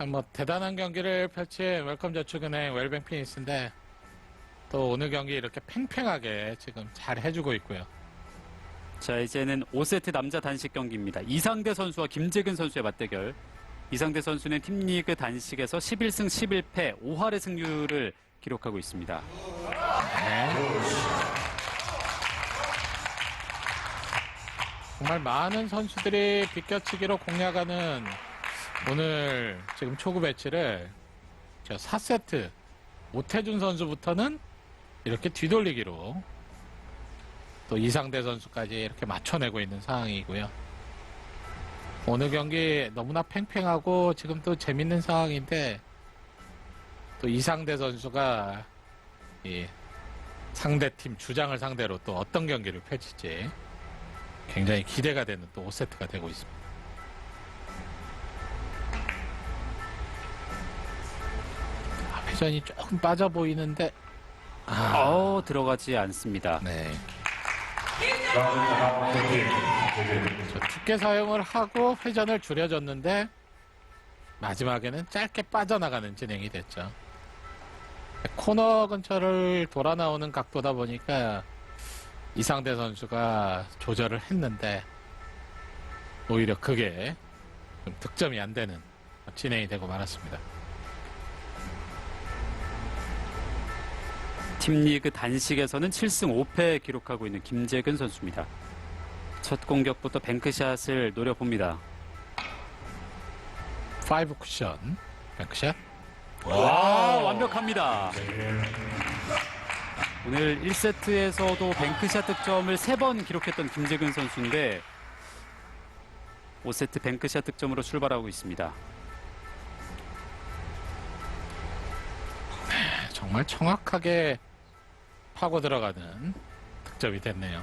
참 뭐 대단한 경기를 펼친 웰컴 저축은행 웰뱅 피니스인데 또 오늘 경기 이렇게 팽팽하게 지금 잘 해주고 있고요. 자, 이제는 5세트 남자 단식 경기입니다. 이상대 선수와 김재근 선수의 맞대결. 이상대 선수는 팀리그 단식에서 11승 11패 5할의 승률을 기록하고 있습니다. 네. 정말 많은 선수들이 비껴치기로 공략하는 오늘 지금 초구 배치를 저 4세트 오태준 선수부터는 이렇게 뒤돌리기로 또 이상대 선수까지 이렇게 맞춰내고 있는 상황이고요. 오늘 경기 너무나 팽팽하고 지금 또 재밌는 상황인데 또 이상대 선수가 이 상대팀 주장을 상대로 또 어떤 경기를 펼칠지 굉장히 기대가 되는 또 5세트가 되고 있습니다. 아, 회전이 조금 빠져 보이는데 아, 어, 들어가지 않습니다. 네. 저 두께 사용을 하고 회전을 줄여줬는데 마지막에는 짧게 빠져나가는 진행이 됐죠. 코너 근처를 돌아 나오는 각도다 보니까 이상대 선수가 조절을 했는데 오히려 그게 좀 득점이 안 되는 진행이 되고 말았습니다. 팀리그 단식에서는 7승 5패 기록하고 있는 김재근 선수입니다. 첫 공격부터 뱅크샷을 노려봅니다. 5 쿠션 뱅크샷 와, 완벽합니다. 오늘 1세트에서도 뱅크샷 득점을 3번 기록했던 김재근 선수인데 5세트 뱅크샷 득점으로 출발하고 있습니다. 정말 정확하게 파고 들어가는 득점이 됐네요.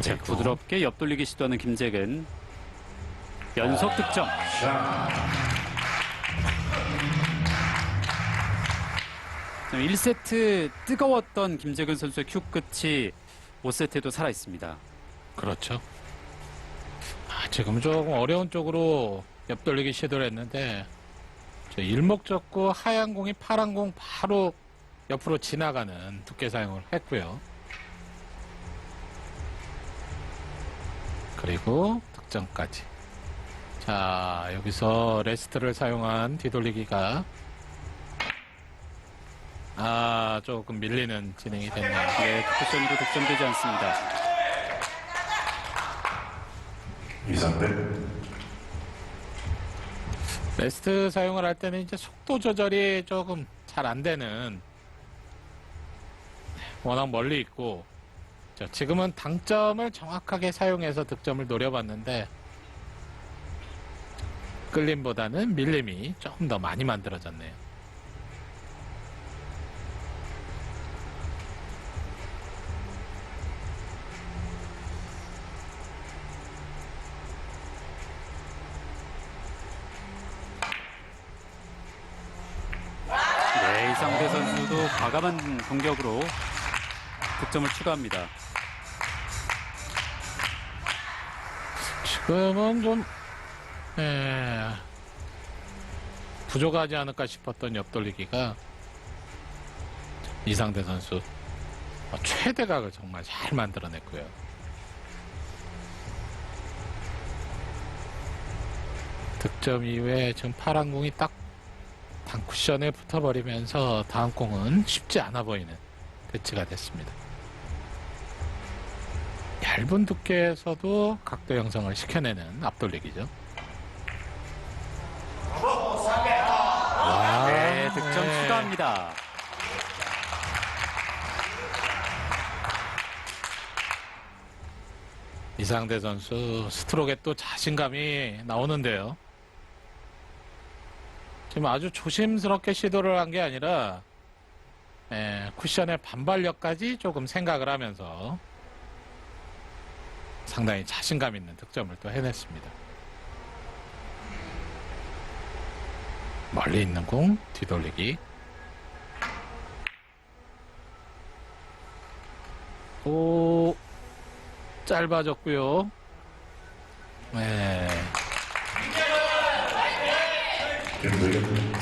자, 부드럽게 옆돌리기 시도하는 김재근 연속 득점. 자, 1세트 뜨거웠던 김재근 선수의 큐 끝이 5세트에도 살아 있습니다. 그렇죠. 아, 지금 조금 어려운 쪽으로 옆돌리기 시도를 했는데 저 일목적고 하얀 공이 파란 공 바로 옆으로 지나가는 두께 사용을 했고요. 그리고 득점까지. 자, 여기서 레스트를 사용한 뒤돌리기가 아, 조금 밀리는 진행이 됐네요. 네, 쿠션도 득점되지 않습니다. 이상대 레스트 사용을 할 때는 이제 속도 조절이 조금 잘 안 되는 워낙 멀리 있고 자, 지금은 당점을 정확하게 사용해서 득점을 노려봤는데 끌림보다는 밀림이 조금 더 많이 만들어졌네요. 네, 이상대 선수도 과감한 공격으로 득점을 추가합니다. 지금은 좀 에, 부족하지 않을까 싶었던 옆돌리기가 이상대 선수 어, 최대각을 정말 잘 만들어냈고요. 득점 이후에 지금 파란 공이 딱 단쿠션에 붙어버리면서 다음 공은 쉽지 않아 보이는 배치가 됐습니다. 얇은 두께에서도 각도 형성을 시켜내는 앞돌리기죠. 와, 네, 득점 네. 추가합니다. 이상대 선수 스트로크에 또 자신감이 나오는데요. 지금 아주 조심스럽게 시도를 한 게 아니라 예, 쿠션의 반발력까지 조금 생각을 하면서 상당히 자신감 있는 득점을 또 해냈습니다. 멀리 있는 공 뒤돌리기 오 짧아졌고요. 네. 김재근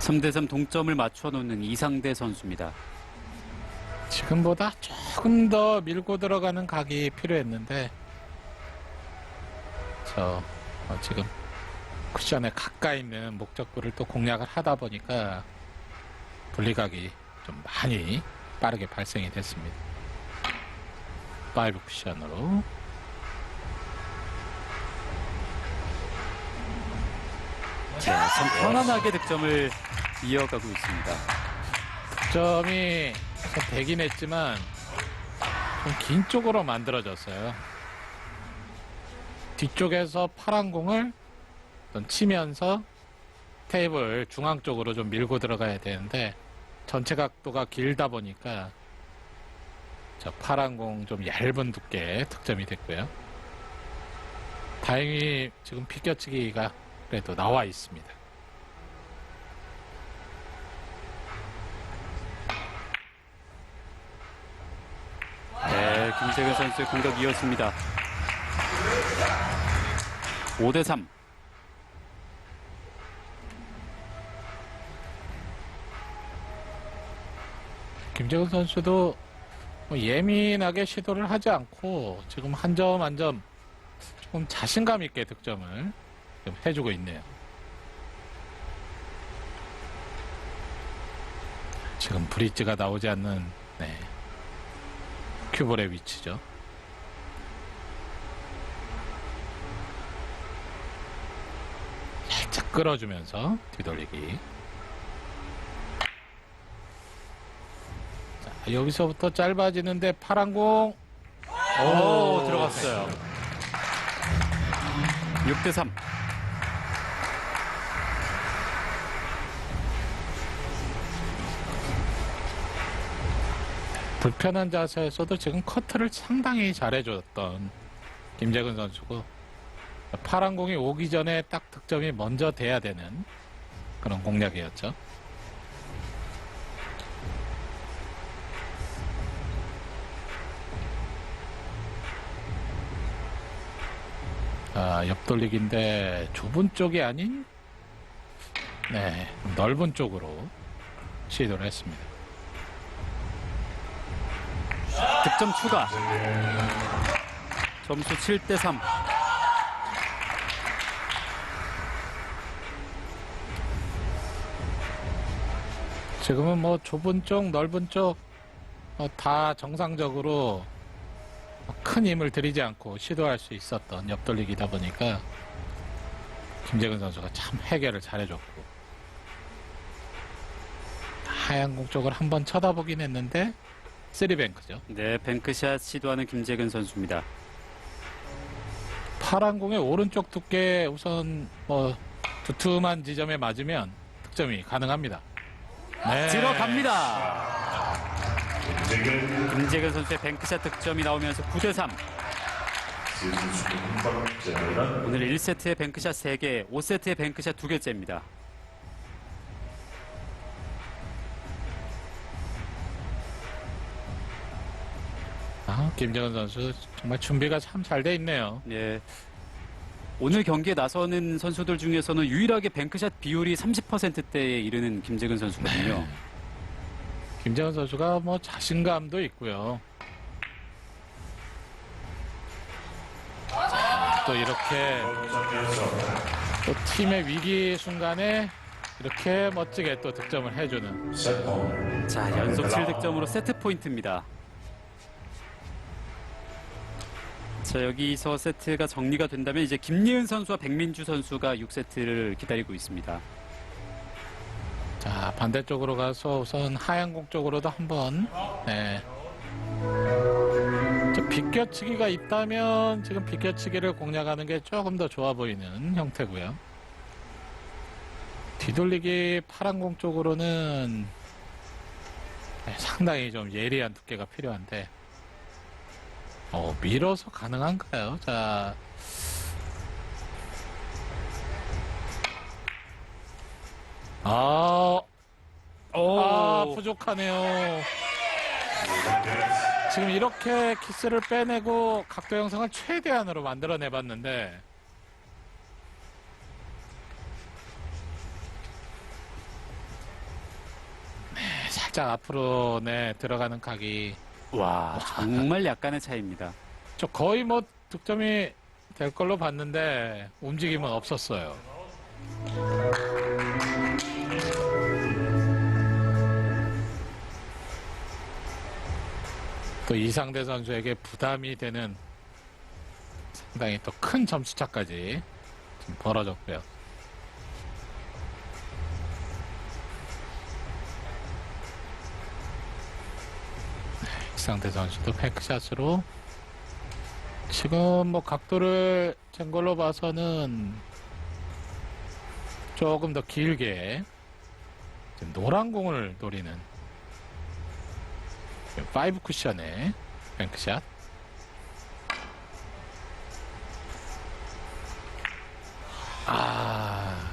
삼대3 동점을 맞춰놓는 이상대 선수입니다. 지금보다 조금 더 밀고 들어가는 각이 필요했는데 저 어, 지금 쿠션에 가까이 있는 목적구를 또 공략을 하다 보니까 분리각이 좀 많이 빠르게 발생이 됐습니다. 5 쿠션으로 자, 참 편안하게 득점을 이어가고 있습니다. 득점이 우선 되긴 했지만 좀 긴 쪽으로 만들어졌어요. 뒤쪽에서 파란 공을 치면서 테이블 중앙 쪽으로 좀 밀고 들어가야 되는데 전체 각도가 길다 보니까 저 파란 공 좀 얇은 두께 득점이 됐고요. 다행히 지금 피겨치기가 그래도 나와 있습니다. 네, 김재근 선수의 공격 이었습니다. 5대 3. 김재훈 선수도 뭐 예민하게 시도를 하지 않고 지금 한 점 한점 조금 자신감 있게 득점을 좀 해주고 있네요. 지금 브릿지가 나오지 않는 네. 큐볼의 위치죠. 살짝 끌어주면서 뒤돌리기. 자, 여기서부터 짧아지는데 파란 공. 오, 들어갔어요. 6대 3. 불편한 자세에서도 지금 커트를 상당히 잘해줬던 김재근 선수고 파란 공이 오기 전에 딱 득점이 먼저 돼야 되는 그런 공략이었죠. 아, 옆돌리기인데 좁은 쪽이 아닌 네, 넓은 쪽으로 시도를 했습니다. 득점 추가. 점수 7대 3. 지금은 뭐 좁은 쪽, 넓은 쪽, 어, 다 정상적으로 큰 힘을 들이지 않고 시도할 수 있었던 옆돌리기다 보니까 김재근 선수가 참 해결을 잘해줬고 하얀 공 쪽을 한번 쳐다보긴 했는데 쓰리뱅크죠. 네, 뱅크샷 시도하는 김재근 선수입니다. 파란 공의 오른쪽 두께 우선 뭐 두툼한 지점에 맞으면 득점이 가능합니다. 네. 들어갑니다. 김재근 선수의 뱅크샷 득점이 나오면서 9대 3. 시즌 수한 번째입니다. 오늘 1세트에 뱅크샷 3개, 5세트에 뱅크샷 2개째입니다. 아, 김재근 선수 정말 준비가 참 잘 돼 있네요. 예. 오늘 경기에 나서는 선수들 중에서는 유일하게 뱅크샷 비율이 30%대에 이르는 김재근 선수거든요. 김재현 선수가 뭐 자신감도 있고요. 자, 또 이렇게 또 팀의 위기 순간에 이렇게 멋지게 또 득점을 해주는 자, 연속 7득점으로 세트 포인트입니다. 자, 여기서 세트가 정리가 된다면 이제 김예은 선수와 백민주 선수가 6세트를 기다리고 있습니다. 자 반대쪽으로 가서 우선 하얀 공 쪽으로도 한번 네. 저 비껴치기가 있다면 지금 비껴치기를 공략하는 게 조금 더 좋아 보이는 형태고요. 뒤돌리기 파란 공 쪽으로는 네, 상당히 좀 예리한 두께가 필요한데 어, 밀어서 가능한가요? 자. 아, 오, 아, 부족하네요. 지금 이렇게 키스를 빼내고 각도 영상을 최대한으로 만들어내 봤는데, 네, 살짝 앞으로 네, 들어가는 각이 와, 정말 약간의 차이입니다. 저 거의 뭐 득점이 될 걸로 봤는데 움직임은 없었어요. 또 이상대 선수에게 부담이 되는 상당히 또 큰 점수차까지 좀 벌어졌고요. 이상대 선수도 팩샷으로 지금 뭐 각도를 잰 걸로 봐서는 조금 더 길게 노란 공을 노리는 5 쿠션의 뱅크샷 아,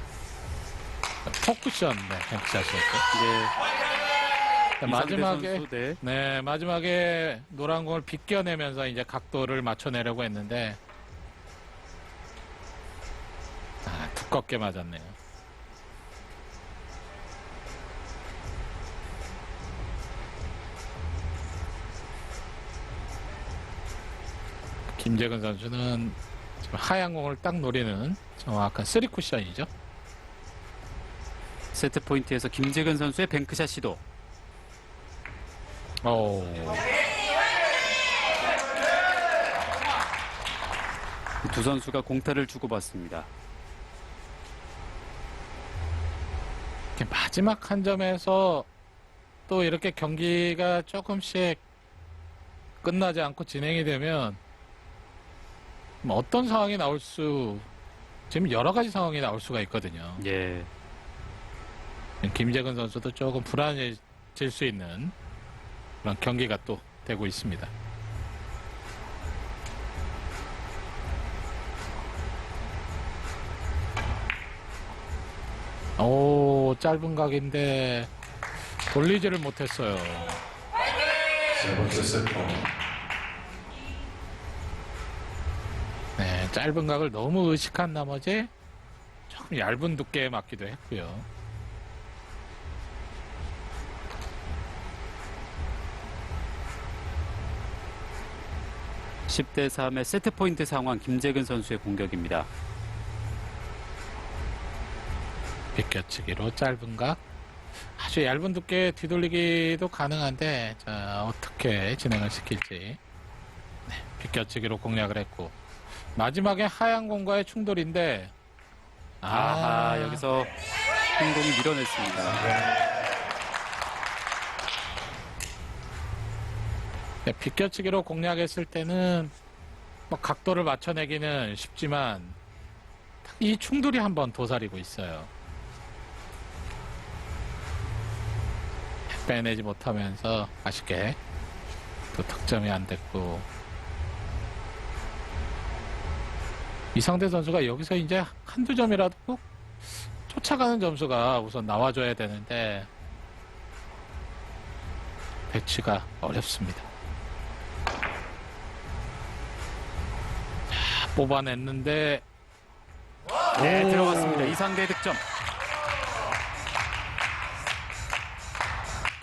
4 쿠션 네, 뱅크샷이었죠. 네, 마지막에 이상대 선수, 네. 네, 마지막에 노란 공을 비껴내면서 이제 각도를 맞춰내려고 했는데, 아, 두껍게 맞았네요. 김재근 선수는 지금 하얀 공을 딱 노리는 정확한 3 쿠션이죠. 세트 포인트에서 김재근 선수의 뱅크샷 시도. 오. 두 선수가 공타를 주고받습니다. 마지막 한 점에서 또 이렇게 경기가 조금씩 끝나지 않고 진행이 되면 뭐 어떤 상황이 나올 수 지금 여러 가지 상황이 나올 수가 있거든요. 예. 김재근 선수도 조금 불안해질 수 있는 그런 경기가 또 되고 있습니다. 오 짧은 각인데 돌리지를 못했어요. 세 번째 세트. 네, 짧은 각을 너무 의식한 나머지 조금 얇은 두께에 맞기도 했고요. 십대 3의 세트 포인트 상황 김재근 선수의 공격입니다. 비껴치기로 짧은 각 아주 얇은 두께 뒤돌리기도 가능한데 자 어떻게 진행을 시킬지 네, 비껴치기로 공략을 했고 마지막에 하얀 공과의 충돌인데 아하, 여기서 흰 공이 밀어냈습니다. 네, 비껴치기로 공략했을 때는 뭐 각도를 맞춰내기는 쉽지만 이 충돌이 한번 도사리고 있어요. 빼내지 못하면서 아쉽게 또 득점이 안 됐고 이상대 선수가 여기서 이제 한두 점이라도 꼭 쫓아가는 점수가 우선 나와줘야 되는데 배치가 어렵습니다. 뽑아냈는데 네, 오. 들어갔습니다. 이상대 득점.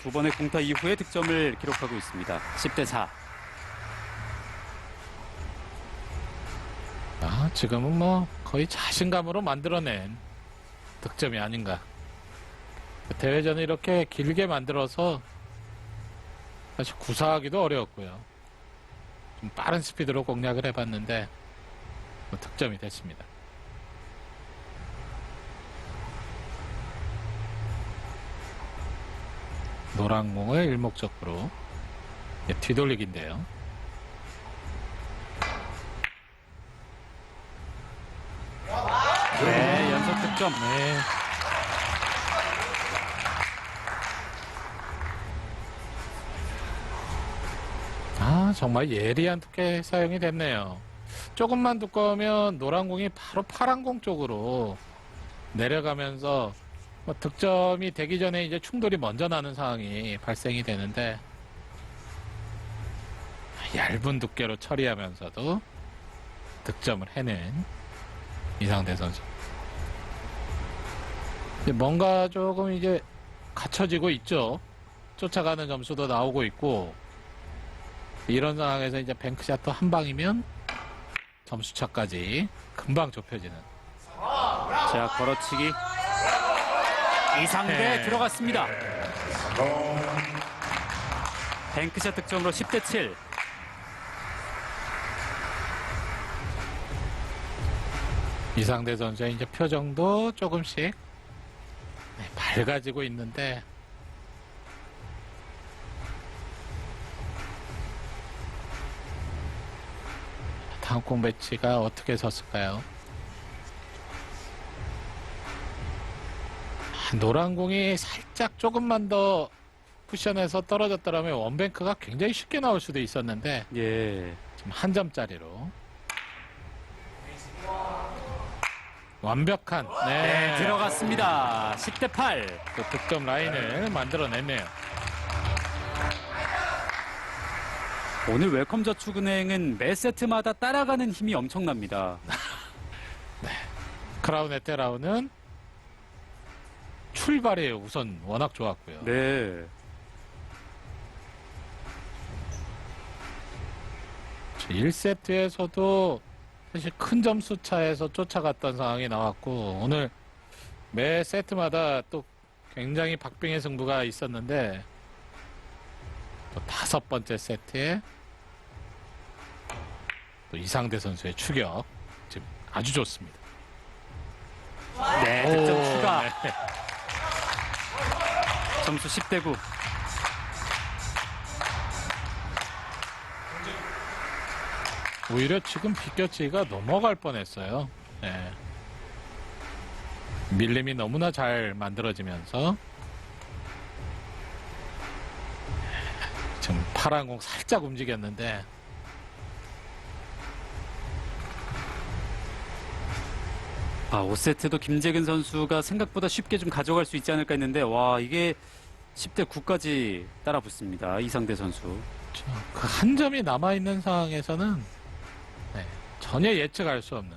두 번의 공타 이후에 득점을 기록하고 있습니다. 10대 4. 아, 지금은 뭐 거의 자신감으로 만들어낸 득점이 아닌가. 대회전을 이렇게 길게 만들어서 사실 구사하기도 어려웠고요. 좀 빠른 스피드로 공략을 해봤는데 뭐 득점이 됐습니다. 노란 공을 일목적으로 예, 뒤돌리기인데요. 네, 연속 득점. 네. 아, 아, 정말 예리한 두께 사용이 됐네요. 조금만 두꺼우면 노란 공이 바로 파란 공 쪽으로 내려가면서 뭐 득점이 되기 전에 이제 충돌이 먼저 나는 상황이 발생이 되는데 얇은 두께로 처리하면서도 득점을 해낸 이상대 선수. 뭔가 조금 이제 갖춰지고 있죠. 쫓아가는 점수도 나오고 있고 이런 상황에서 이제 뱅크샷도 한 방이면 점수차까지 금방 좁혀지는 자, 걸어치기. 이상대 네. 들어갔습니다. 뱅크샷 득점으로 10대 7. 이상대 선수의 이제 표정도 조금씩 네, 밝아지고 있는데 다음 공 배치가 어떻게 섰을까요? 아, 노란 공이 살짝 조금만 더 쿠션에서 떨어졌더라면 원뱅크가 굉장히 쉽게 나올 수도 있었는데 예. 지금 한 점짜리로 완벽한 네, 네, 들어갔습니다. 10대 8. 그 득점 라인을 만들어냈네요. 오늘 웰컴 저축은행은 매 세트마다 따라가는 힘이 엄청납니다. 크라운 에테라우는 출발이 우선 워낙 좋았고요. 네. 1세트에서도 사실 큰 점수 차에서 쫓아갔던 상황이 나왔고 오늘 매 세트마다 또 굉장히 박빙의 승부가 있었는데 또 다섯 번째 세트에 또 이상대 선수의 추격 지금 아주 좋습니다. 네, 득점 오, 추가. 네. 점수 10대 9. 오히려 지금 비껴치기가 넘어갈 뻔했어요. 네. 밀림이 너무나 잘 만들어지면서 지금 파란 공 살짝 움직였는데 아, 5세트도 김재근 선수가 생각보다 쉽게 좀 가져갈 수 있지 않을까 했는데 와, 이게 10대 9까지 따라 붙습니다. 이상대 선수. 그한 점이 남아 있는 상황에서는 네, 전혀 예측할 수 없는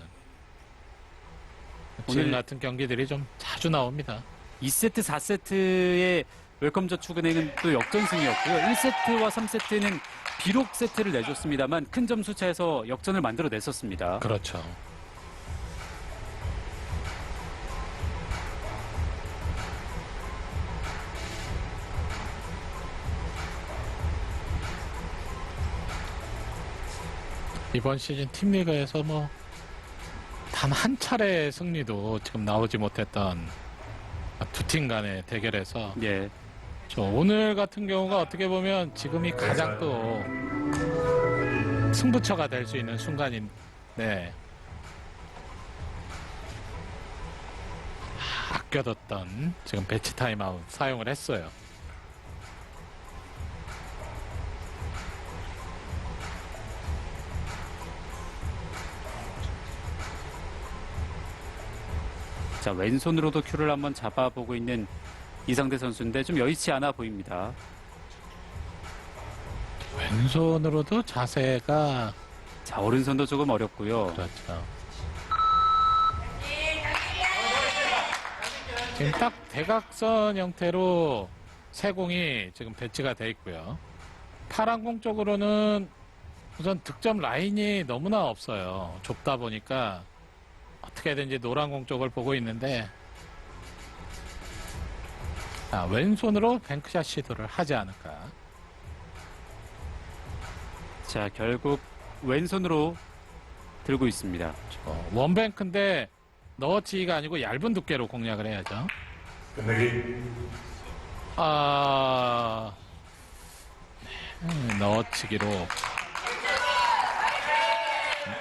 지금 오늘- 같은 경기들이 좀 자주 나옵니다. 2세트, 4세트의 웰컴 저축은행은 또 역전승이었고요. 1세트와 3세트는 비록 세트를 내줬습니다만 큰 점수 차에서 역전을 만들어 냈었습니다. 그렇죠. 이번 시즌 팀리그에서 뭐 단 한 차례의 승리도 지금 나오지 못했던 두 팀 간의 대결에서 예. 저 오늘 같은 경우가 어떻게 보면 지금이 가장 또 승부처가 될 수 있는 순간인 네. 아, 아껴뒀던 지금 배치 타임아웃 사용을 했어요. 자, 왼손으로도 큐를 한번 잡아보고 있는 이상대 선수인데 좀 여의치 않아 보입니다. 왼손으로도 자세가 자, 오른손도 조금 어렵고요. 그렇죠. 지금 딱 대각선 형태로 세 공이 지금 배치가 돼 있고요. 파란 공 쪽으로는 우선 득점 라인이 너무나 없어요. 좁다 보니까 어떻게든지 노란 공 쪽을 보고 있는데 자, 왼손으로 뱅크샷 시도를 하지 않을까. 자, 결국 왼손으로 들고 있습니다. 어, 원뱅크인데 너치기가 아니고 얇은 두께로 공략을 해야죠. 끝내기 아, 네, 넣어치기로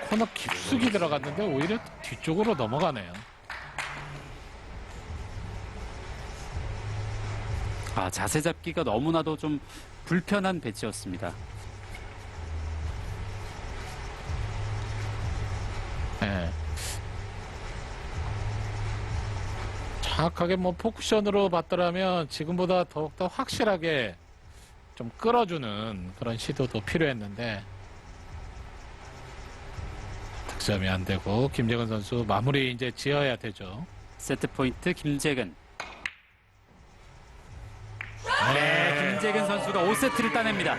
코너 깊숙이 들어갔는데 오히려 뒤쪽으로 넘어가네요. 아, 자세 잡기가 너무나도 좀 불편한 배치였습니다. 예. 정확하게 뭐 포쿠션으로 봤더라면 지금보다 더욱더 확실하게 좀 끌어주는 그런 시도도 필요했는데 득점이 안 되고 김재근 선수 마무리 이제 지어야 되죠. 세트 포인트 김재근. 네, 김재근 선수가 5세트를 따냅니다.